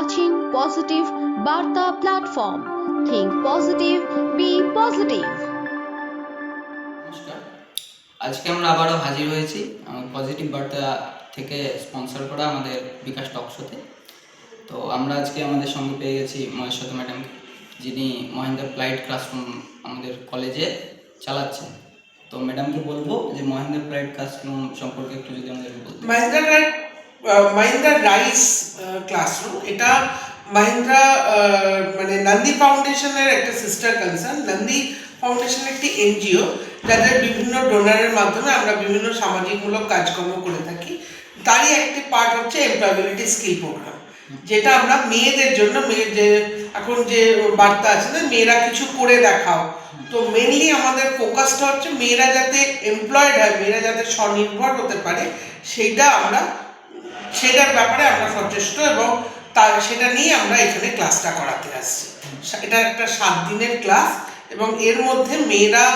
watching Positive Barta platform. Think positive, be positive. আজকে আমরা আবারও হাজির হয়েছি পজিটিভ বার্তা থেকে স্পন্সর করা আমাদের বিকাশ টক শোতে তো আমরা আজকে আমাদের সঙ্গে পেয়ে গেছি মহেশ্বত ম্যাডাম যিনি মহেন্দ্র প্লাইড ক্লাসরুম আমাদের কলেজে চালাচ্ছেন তো ম্যাডামকে বলব যে মহেন্দ্র প্লাইড ক্লাসরুম সম্পর্কে একটু যদি আমাদের বলতে মাহিন্দ্রা মাহিন্দ্রা রাইস ক্লাসরুম এটা মাহিন্দ্রা মানে নন্দী ফাউন্ডেশনের একটা সিস্টার কনসার্ন নন্দী ফাউন্ডেশন একটি এনজিও, যাদের বিভিন্ন ডোনারের মাধ্যমে আমরা বিভিন্ন সামাজিকমূলক কাজকর্ম করে থাকি। তারই একটি পার্ট হচ্ছে এমপ্লয়াবিলিটি স্কিল প্রোগ্রাম যেটা আমরা মেয়েদের জন্য মেয়ে যে এখন যে বার্তা আছে না, মেয়েরা কিছু করে দেখাও। তো মেনলি আমাদের ফোকাসটা হচ্ছে মেয়েরা যাতে এমপ্লয়েড হয়, মেয়েরা যাতে স্বনির্ভর হতে পারে সেইটা আমরা সেটার ব্যাপারে আমরা সচেষ্ট এবং তার, সেটা নিয়ে আমরা এখানে ক্লাসটা করাতে আসছি। এটা একটা সাত দিনের ক্লাস এবং এর মধ্যে মেয়েরা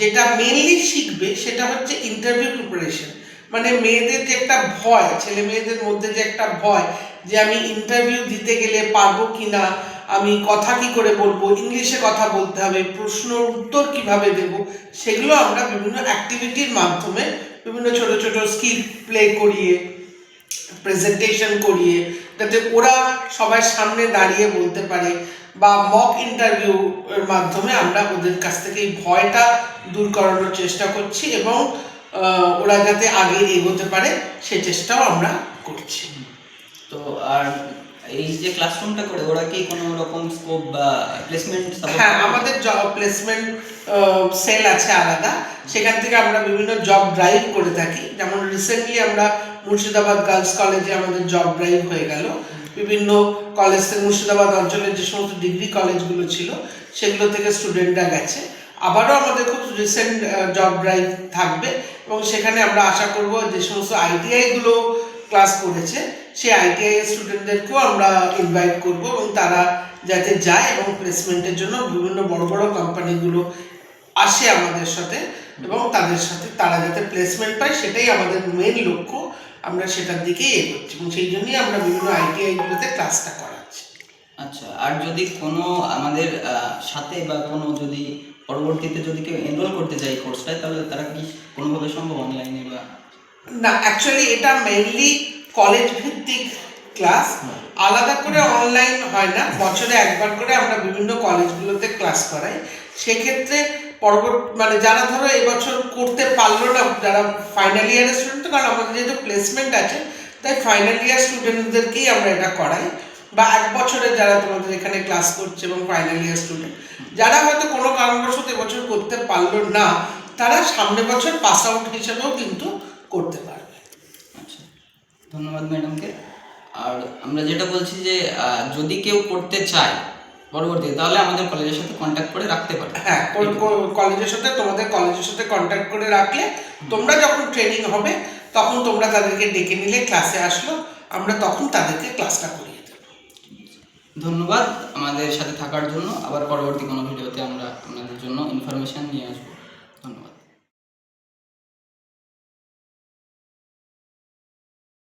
যেটা মেনলি শিখবে সেটা হচ্ছে ইন্টারভিউ প্রিপারেশন মানে মেয়েদের যে একটা ভয়, ছেলে মেয়েদের মধ্যে যে একটা ভয় যে আমি ইন্টারভিউ দিতে গেলে পারব কি না আমি কথা কি করে বলব, ইংলিশে কথা বলতে হবে প্রশ্ন উত্তর কীভাবে দেব, সেগুলো আমরা বিভিন্ন অ্যাক্টিভিটির মাধ্যমে বিভিন্ন ছোট ছোট স্কিল প্লে করিয়ে প্রেজেন্টেশন করিয়ে যাতে ওরা সবার সামনে দাঁড়িয়ে বলতে পারে বা মক ইন্টারভিউ এর মাধ্যমে আমরা ওদের কাছ থেকে এই ভয়টা দূর করানোর চেষ্টা করছি এবং ওরা যাতে আগে এগোতে পারে সে চেষ্টাও আমরা করছি। তো আর এই যে ক্লাসরুমটা করে ওরা কি কোনো রকম স্কোপ বা প্লেসমেন্ট হ্যাঁ আমাদের জব প্লেসমেন্ট সেল আছে আলাদা। সেখান থেকে আমরা বিভিন্ন জব ড্রাইভ করে থাকি। যেমন রিসেন্টলি আমরা মুর্শিদাবাদ গার্লস কলেজে আমাদের জব ড্রাইভ হয়ে গেল। বিভিন্ন কলেজ থেকে মুর্শিদাবাদ অঞ্চলের যে সমস্ত ডিগ্রি কলেজগুলো ছিল, সেগুলো থেকে স্টুডেন্টরা গেছে। আবারও আমাদের খুব রিসেন্ট জব ড্রাইভ থাকবে এবং সেখানে আমরা আশা করব যে সমস্ত আইটিআইগুলো ক্লাস করেছে, সেই আইটিআই স্টুডেন্টদেরকেও আমরা ইনভাইট করব এবং তারা যাতে যায় এবং প্লেসমেন্টের জন্য বিভিন্ন বড় বড় কোম্পানিগুলো আসে আমাদের সাথে এবং তাদের সাথে তারা যাতে প্লেসমেন্ট পায়, সেটাই আমাদের মেন লক্ষ্য। আমরা সেটার দিকেই এগোচ্ছি এবং সেই জন্যই আমরা বিভিন্ন আইটিআইগুলোতে ক্লাসটা করাচ্ছি। আচ্ছা আর যদি কোনো আমাদের সাথে বা কোনো যদি পরবর্তীতে যদি কেউ এনরোল করতে চায় কোর্সটায় তাহলে তারা কি কোনোভাবে সম্ভব অনলাইনে বা? না অ্যাকচুয়ালি এটা মেইনলি কলেজ ভিত্তিক ক্লাস আলাদা করে অনলাইন হয় না। বছরে একবার করে আমরা বিভিন্ন কলেজগুলোতে ক্লাস করাই। সেক্ষেত্রে পরবর্তী মানে যারা ধরো এবছর করতে পারল না, যারা ফাইনাল ইয়ারের স্টুডেন্ট কারণ আমাদের যেহেতু প্লেসমেন্ট আছে, তাই ফাইনাল ইয়ার স্টুডেন্টদেরকেই আমরা এটা করাই। বা এক বছরে যারা তোমাদের এখানে ক্লাস করছে এবং ফাইনাল ইয়ার স্টুডেন্ট যারা হয়তো কোনো কারণবশত এবছর করতে পারল না, তারা সামনের বছর পাস আউট হিসেবেও কিন্তু করতে পারবে। আচ্ছা ধন্যবাদ ম্যাডামকে আর আমরা যেটা বলছি যে যদি কেউ করতে চায় পরবর্তীতে তাহলে আমাদের কলেজের সাথে কন্ট্যাক্ট করে রাখতে পারে। হ্যাঁ কলেজের সাথে তোমাদের কলেজের সাথে কন্ট্যাক্ট করে রাখলে তোমরা যখন ট্রেনিং হবে তখন তোমরা তাদেরকে ডেকে নিলে ক্লাসে আসলো আমরা তখন তাদেরকে ক্লাসটা করিয়ে দেব। ধন্যবাদ আমাদের সাথে থাকার জন্য। আবার পরবর্তী কোনো ভিডিওতে আমরা আপনাদের জন্য ইনফরমেশান নিয়ে আসব।